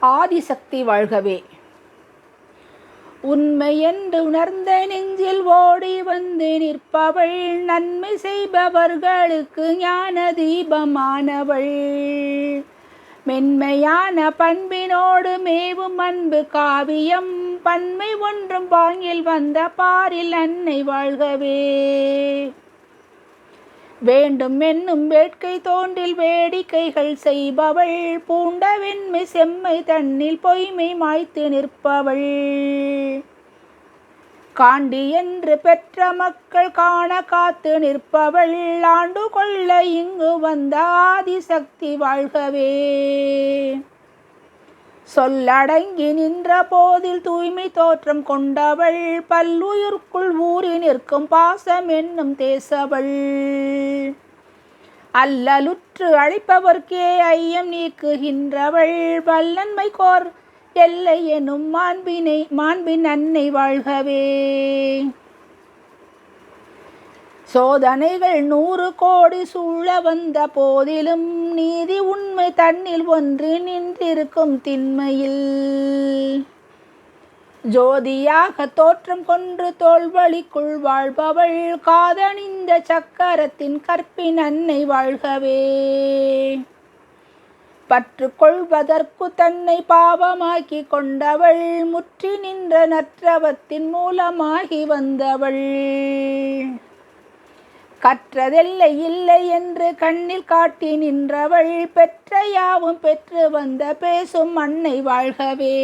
ஆதிசக்தி வாழ்கவே. உண்மை என்று உணர்ந்த நெஞ்சில் ஓடி வந்து நிற்பவள் நன்மை செய்பவர்களுக்கு ஞான தீபமானவள் மென்மையான பண்பினோடு மேவும் அன்பு காவியம் பன்மை ஒன்றும் பாங்கில் வந்த பாரில் அன்னை வாழ்கவே. வேண்டும் என்னும் வேட்கை தோன்றில் வேடிக்கைகள் செய்பவள். பூண்ட வெண்மை செம்மை தன்னில் பொய்மை மாய்த்து நிற்பவள். காண்டி என்று பெற்ற மக்கள் காண காத்து நிற்பவள். ஆண்டு கொள்ள இங்கு வந்த ஆதிசக்தி வாழ்கவே. சொல்லடங்கி நின்ற போதில் தூய்மை தோற்றம் கொண்டவள். பல்லுயிர்க்குள் ஊறி நிற்கும் பாசம் என்னும் தேசவள். அல்லலுற்று அழைப்பவர்க்கே ஐயம் நீக்குகின்றவள். வல்லன்மை கோர் எல்லை எனும் மாண்பினை மாண்பின் அன்னை வாழ்கவே. சோதனைகள் நூறு கோடி சூழ வந்த போதிலும் நீதி உண்மை தன்னில் ஒன்று நின்றிருக்கும் திண்மையில். ஜோதியாக தோற்றம் கொன்று தோல்வழிக்குள் வாழ்பவள் காதணிந்த சக்கரத்தின் கற்பின் அன்னை வாழ்கவே. பற்று கொள்வதற்கு தன்னை பாவமாக்கி கொண்டவள் முற்றி நின்ற நற்றவத்தின் மூலமாகி வந்தவள். கற்றதெல்லை இல்லை என்று கண்ணில் காட்டி நின்றவள் பெற்ற யாவும் பெற்று வந்த பேசும் அன்னை வாழ்கவே.